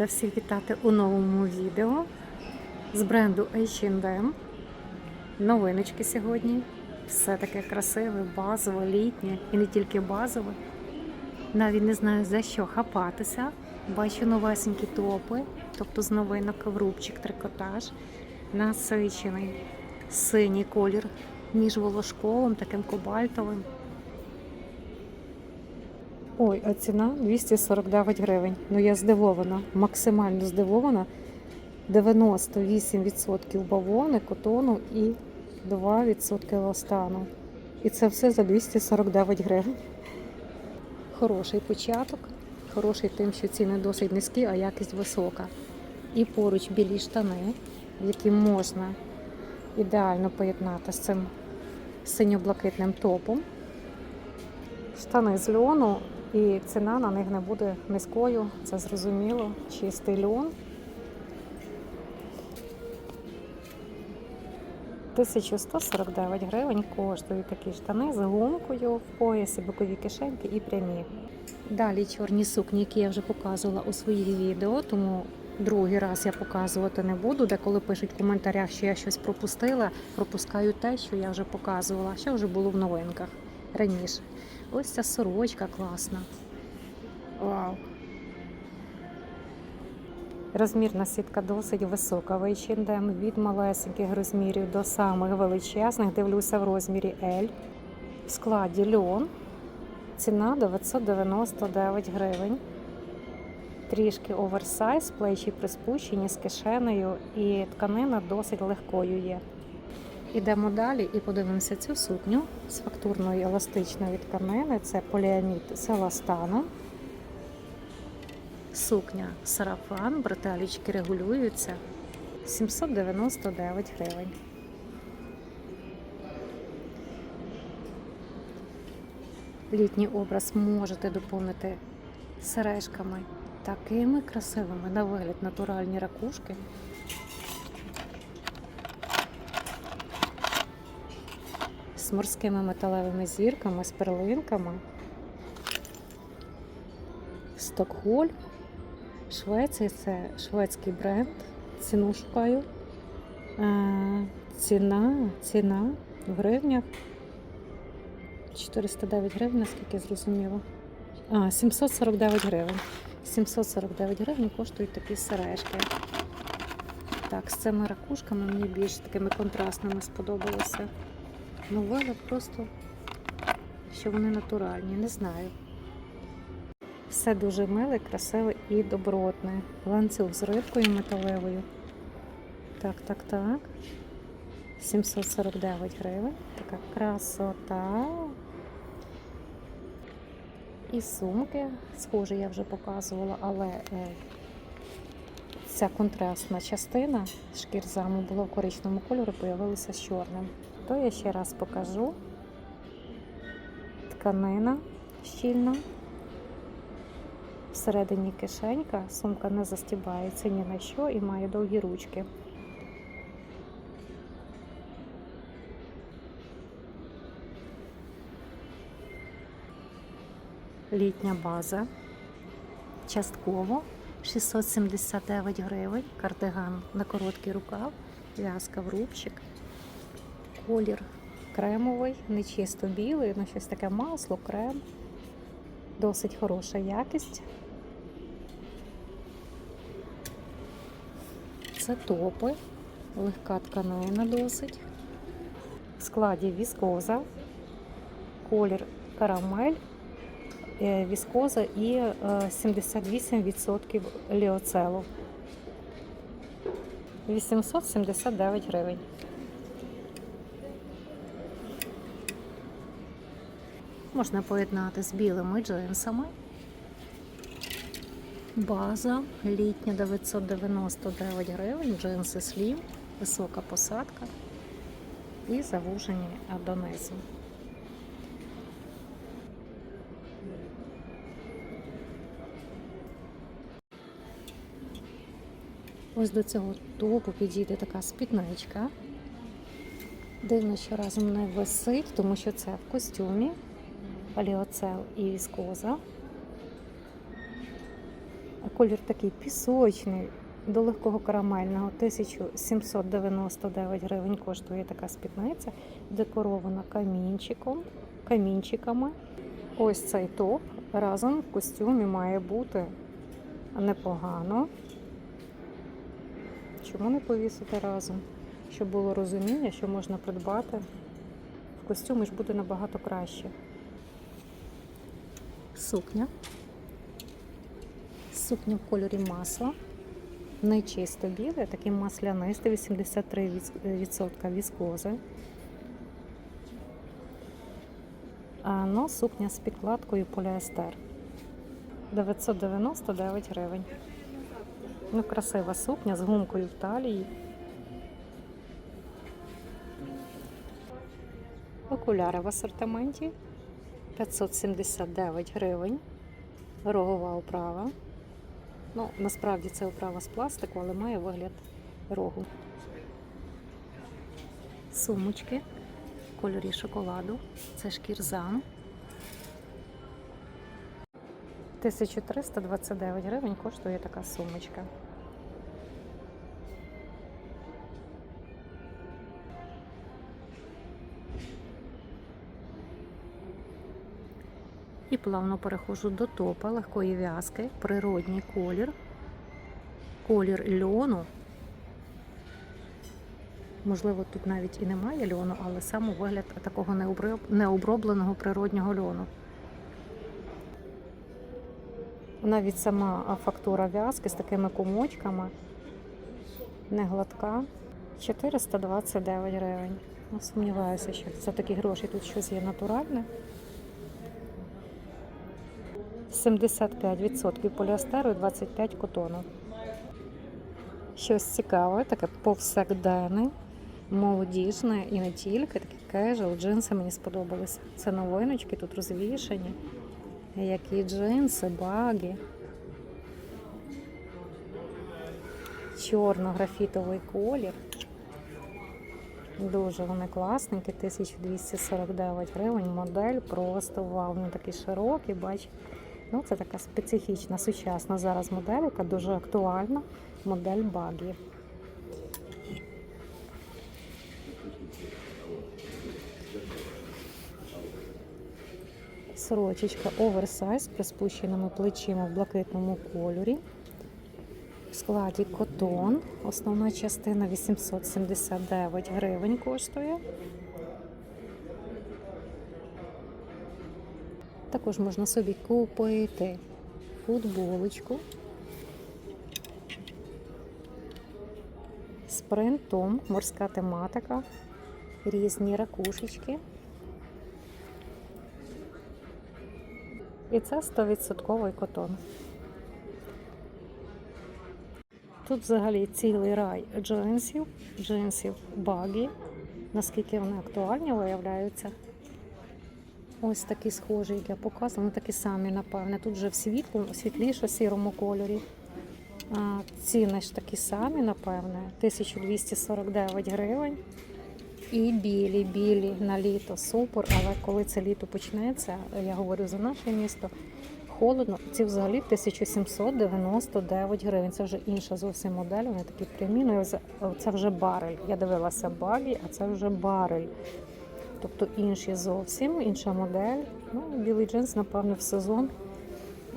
Рада всіх вітати у новому відео з бренду H&M. Новиночки сьогодні. Все таке красиве, базове, літнє і не тільки базове. Навіть не знаю за що хапатися. Бачу новесенькі топи, тобто з новинок коврубчик, трикотаж, насичений синій колір між волошковим, таким кобальтовим. Ой, а ціна 249 гривень. Ну я здивована, максимально здивована. 98% бавовни, котону і 2% ластану. І це все за 249 гривень. Хороший початок, хороший тим, що ціни досить низькі, а якість висока. І поруч білі штани, які можна ідеально поєднати з цим синьо-блакитним топом. Штани з льону, і ціна на них не буде низькою, це зрозуміло. Чистий льон. 1149 гривень коштують такі штани з гумкою в поясі, бокові кишеньки і прямі. Далі чорні сукні, які я вже показувала у своїх відео, тому другий раз я показувати не буду. Деколи пишуть в коментарях, що я щось пропустила, пропускаю те, що я вже показувала, що вже було в новинках раніше. Ось ця сорочка класна. Вау! Розмірна сітка досить висока. В H&M від малесеньких розмірів до самих величезних. Дивлюся в розмірі L. В складі льон. Ціна 999 гривень. Трішки оверсайз, плечі приспущені з кишенею, і тканина досить легкою є. Ідемо далі і подивимося цю сукню з фактурної еластичної тканини. Це поліамід з еластаном. Сукня сарафан, бретелічки регулюються 799 гривень. Літній образ можете доповнити сережками такими красивими на вигляд натуральні ракушки. З морськими металевими зірками, з перлинками. Стокгольм. Швеція це шведський бренд. Ціну шукаю. Ціна, ціна в гривнях. 409 гривень, наскільки я зрозуміла. А, 749 гривень. 749 гривень коштують такі сережки. Так, з цими ракушками мені більш такими контрастними сподобалося. Ну, вигляд просто, що вони натуральні, не знаю. Все дуже миле, красиве і добротне. Ланцюг з рибкою металевою. Так, так, так. 749 гривень. Така красота. І сумки. Схоже, я вже показувала, але е, ця контрастна частина шкірзаму була в коричневому кольорі, появилася з чорним. То я ще раз покажу. Тканина щільна. Всередині кишенька, сумка не застібається ні на що і має довгі ручки. Літня база. Частково 679 гривень. Кардиган на короткий рукав, в'язка в рубчик. Колір кремовий, не чисто білий, ну щось таке масло, крем. Досить хороша якість. Це топи, легка тканина досить. В складі віскоза, колір карамель, е, віскоза і е, 78% ліоцелу. 879 гривень. Можна поєднати з білими джинсами. База літня 999 гривень, джинси слім, висока посадка і завужені донизу. Ось до цього топу підійде така спідничка. Дивно, що разом не висить, тому що це в костюмі, паліоцел і віскоза. Колір такий пісочний, до легкого карамельного 1799 гривень коштує така спідниця, декорована камінчиком, камінчиками. Ось цей топ разом в костюмі має бути непогано. Чому не повісити разом? Щоб було розуміння, що можна придбати в костюмі ж буде набагато краще. Сукня. Сукня в кольорі масла. Не чисто біле, такий маслянистий, 83% віскози. А, ну, сукня з підкладкою поліестер. 999 гривень. Ну, красива сукня з гумкою в талії. Окуляри в асортименті 579 гривень. Рогова оправа. Ну, насправді це оправа з пластику, але має вигляд рогу. Сумочки в кольорі шоколаду. Це шкірзам. 1329 гривень коштує така сумочка. І плавно переходжу до топа легкої в'язки, природній колір, колір льону. Можливо, тут навіть і немає льону, але саме вигляд такого необробленого природнього льону. Навіть сама фактура в'язки з такими комочками не гладка. 429 гривень. Ну, сумніваюся, що за такі гроші тут щось є натуральне. 75% поліестеру і 25% котону. Щось цікаве, таке повсякденне, молодіжне і не тільки, такі кежуал, джинси мені сподобалися. Це новиночки тут розвішані. Які джинси, баги. Чорно-графітовий колір. Дуже вони класненькі, 1249 гривень. Модель просто вау. Він такий широкий, бач. Ну, це така специфічна, сучасна зараз модель, яка дуже актуальна. Модель багі. Сорочечка оверсайз з приспущеними плечима в блакитному кольорі. В складі котон. Основна частина 879 гривень коштує. Також можна собі купити футболочку з принтом, морська тематика, різні ракушечки. І це 100% котон. Тут взагалі цілий рай джинсів, джинсів багі. Наскільки вони актуальні виявляються. Ось такі схожі, як я показувала, вони такі самі, напевне. Тут вже в світлому, світліше сірому кольорі. А, ціни ж такі самі, напевне. 1249 гривень. І білі, білі на літо супер. Але коли це літо почнеться, я говорю за наше місто, холодно. Ці взагалі 1799 гривень. Це вже інша зовсім модель. Вони такі прямі. Ну, це вже барель. Я дивилася багі, а це вже барель. Тобто інші зовсім, інша модель. Ну, білий джинс, напевно, в сезон.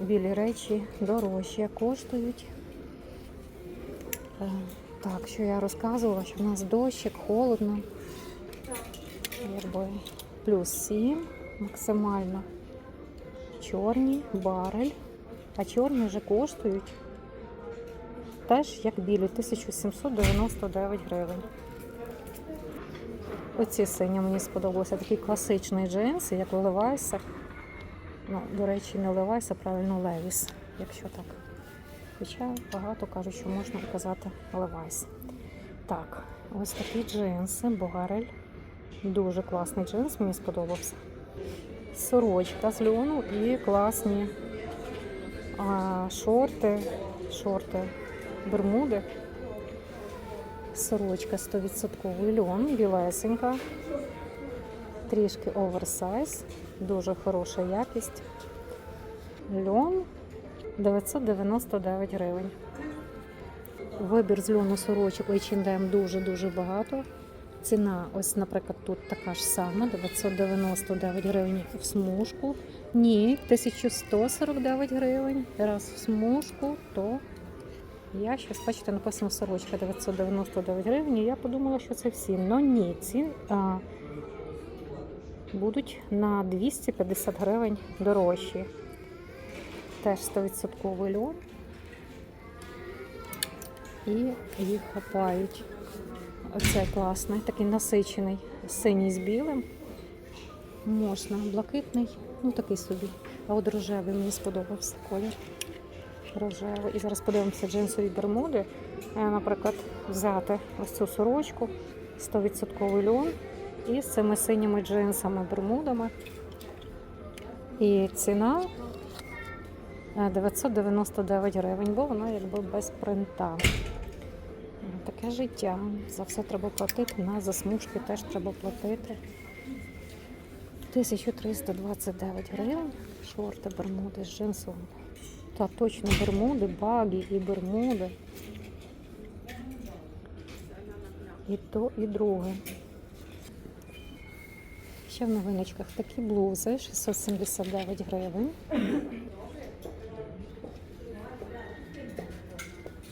Білі речі дорожчі коштують. Е, Так, що я розказувала, що в нас дощик, холодно. Якби плюс 7 максимально. Чорні, барель. А чорні вже коштують теж як білі, 1799 гривень. Оці сині мені сподобалися такий класичний джинс, як у Левайсах. Ну, до речі, не Левайс, а правильно Левіс, якщо так. Хоча багато кажуть, що можна казати Левайс. Так, ось такі джинси, Богарель. Дуже класний джинс, мені сподобався. Сорочка з льону і класні а, шорти, шорти, бермуди. Сорочка 100% льон, білесенька, трішки оверсайз, дуже хороша якість. Льон 999 гривень. Вибір з льону сорочок H&M дуже-дуже багато. Ціна, ось, наприклад, тут така ж сама, 999 гривень в смужку. Ні, 1149 гривень. Раз в смужку, то я щось, бачите, написано сорочка 999 гривень. Я подумала, що це всі. Но ні, ці а, будуть на 250 гривень дорожчі. Теж 100% льон. І їх хапають. Оце класний, такий насичений, синій з білим. Можна, блакитний, ну такий собі. А от рожевий мені сподобався колір. Рожевий. І зараз подивимося джинсові бермуди. Е, Наприклад, взяти ось цю сорочку, 100% льон і з цими синіми джинсами, бермудами. І ціна е, 999 гривень, бо вона якби без принта. Таке життя. За все треба платити. На засмужки теж треба платити. 1329 гривень. Шорти, бермуди з джинсом. Та точно бермуди, багі і бермуди. І то, і друге. Ще в новиночках такі блузи 679 гривень.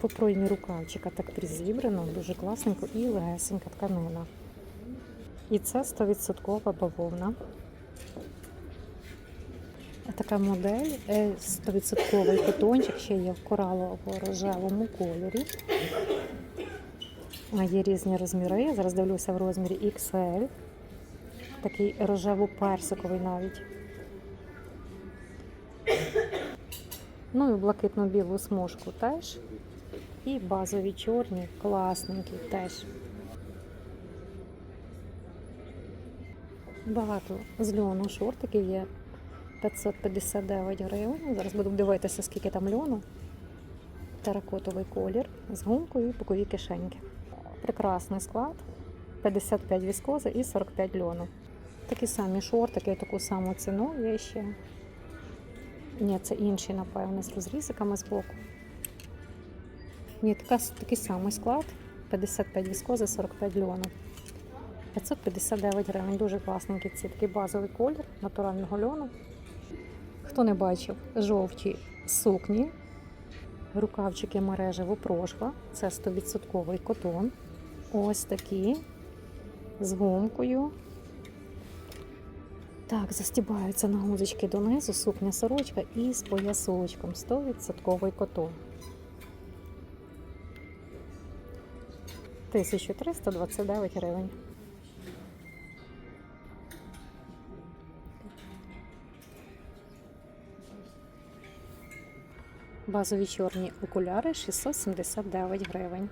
По рукавчика так призібрано, дуже класненько і легесенька тканина. І це 100% бавовна. Така модель е, 100% котончик, ще є в коралово-рожевому кольорі. Є різні розміри. Я зараз дивлюся в розмірі XL. Такий рожево-персиковий навіть. Ну і блакитно-білу смужку теж. І базові чорні, класненькі теж. Багато з льону шортиків є 559 гривень. Зараз буду дивитися, скільки там льону. Теракотовий колір з гумкою і бокові кишеньки. Прекрасний склад. 55 віскози і 45 льону. Такі самі шортики, таку саму ціну є ще. Ні, це інші, напевно, з розрізиками з боку. Ні, така, такий самий склад. 55 віскози, 45 льону. 559 гривень. Дуже класненький ці такий базовий колір натурального льону. Хто не бачив, жовті сукні, рукавчики мережево прошва. Це 100% котон. Ось такі з гумкою. Так, застібаються на гузочки донизу, сукня сорочка і з поясочком 100% котон. 1329 гривень. Базові чорні окуляри 679 гривень.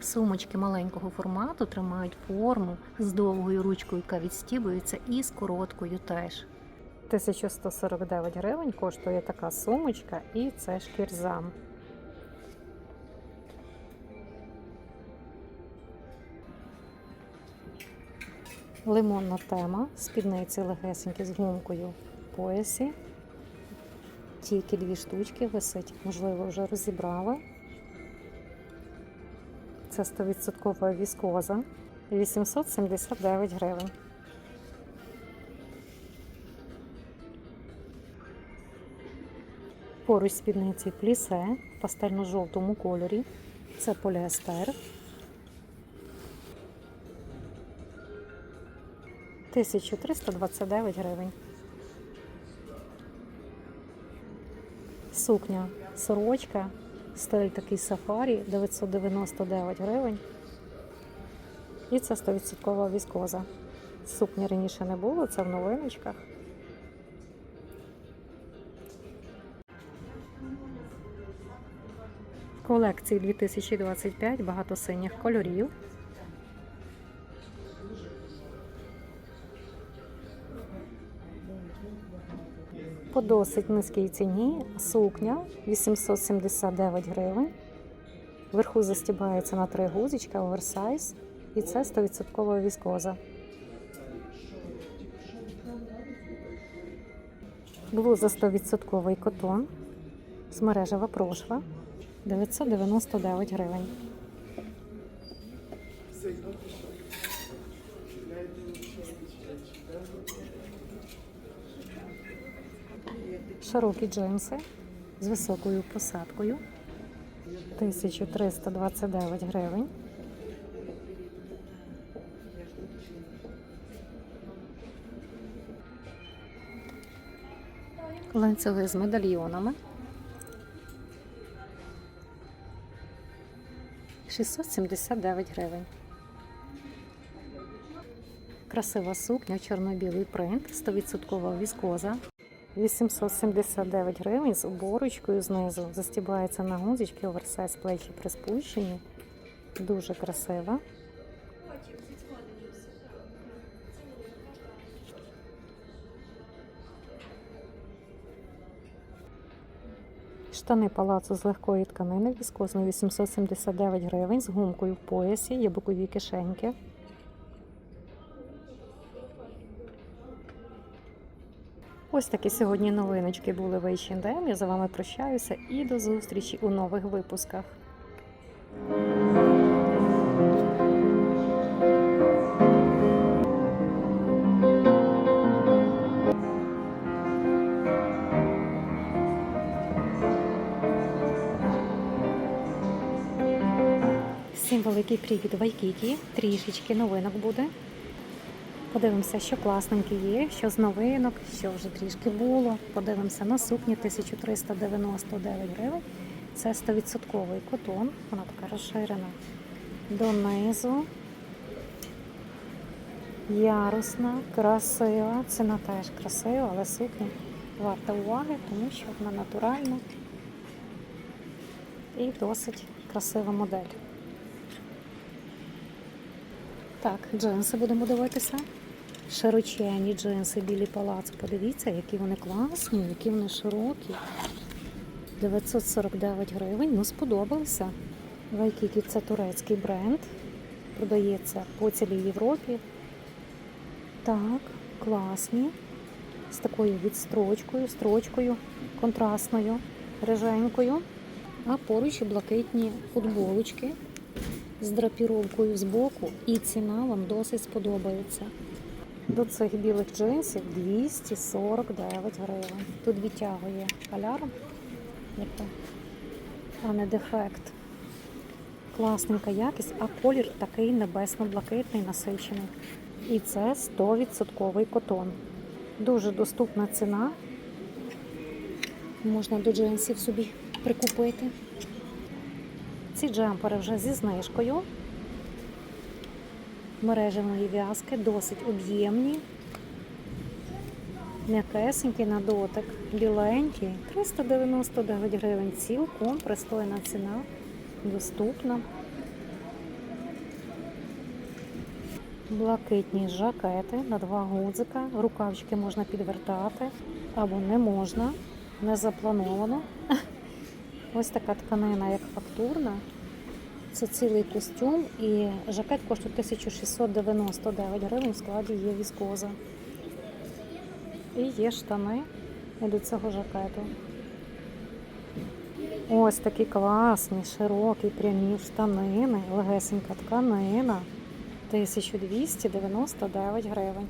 Сумочки маленького формату тримають форму з довгою ручкою, яка відстібується, і з короткою теж. 1149 гривень коштує така сумочка, і це шкірзам. Лимонна тема, спідниці легесенькі з гумкою поясі. Тільки дві штучки висить, можливо, вже розібрали. Це 100% віскоза. 879 гривень. Поруч спідниці плісе в пастельно-жовтому кольорі. Це поліестер. 1329 гривень. Сукня сорочка, стиль такий сафарі 999 гривень. І це 100% віскоза. Сукні раніше не було, це в новиночках. Колекції 2025, багато синіх кольорів. По досить низькій ціні сукня 879 гривень. Вверху застібається на три гузичка, оверсайз. І це 100% віскоза. Блуза 100% котон. З мережева прошва 999 гривень. Широкі джинси з високою посадкою 1329 гривень. Ланцюги з медальйонами. 679 гривень. Красива сукня, чорно-білий принт, 100% віскоза. 879 гривень з оборочкою знизу. Застібається на гузички, оверсайз плечі приспущені. Дуже красива. Штани палацу з легкої тканини віскозно 879 гривень з гумкою в поясі, є бокові кишеньки. Ось такі сьогодні новиночки були в H&M. Я за вами прощаюся і до зустрічі у нових випусках. Всім великий привіт Вайкікі. Трішечки новинок буде. Подивимося, що класненьке є, що з новинок, що вже трішки було. Подивимося на сукні 1399 гривень. Це 100% котон, вона така розширена. Донизу. Ярусна, красива. Ціна теж красива, але сукня варта уваги, тому що вона натуральна і досить красива модель. Так, джинси будемо дивитися. Широчені джинси, білі палац. Подивіться, які вони класні, які вони широкі. 949 гривень. Ну, сподобалися. Вайкікі це турецький бренд. Продається по цілій Європі. Так, класні. З такою відстрочкою, строчкою контрастною, риженькою. А поруч блакитні футболочки з драпіровкою збоку, і ціна вам досить сподобається. До цих білих джинсів 249 гривень. Тут відтягує алярм, а не дефект. Класненька якість, а колір такий небесно-блакитний, насичений. І це 100% котон. Дуже доступна ціна. Можна до джинсів собі прикупити. Ці джемпери вже зі знижкою. Мережевої в'язки, досить об'ємні. М'якесенькі на дотик, біленькі, 399 гривень. Цілком пристойна ціна, доступна. Блакитні жакети на два гудзика. Рукавчики можна підвертати або не можна, не заплановано. Ось така тканина, як фактурна. Це цілий костюм і жакет коштує 1699 гривень, в складі є віскоза. І є штани до цього жакету. Ось такі класні, широкі, прямі штанини, легесенька тканина. 1299 гривень.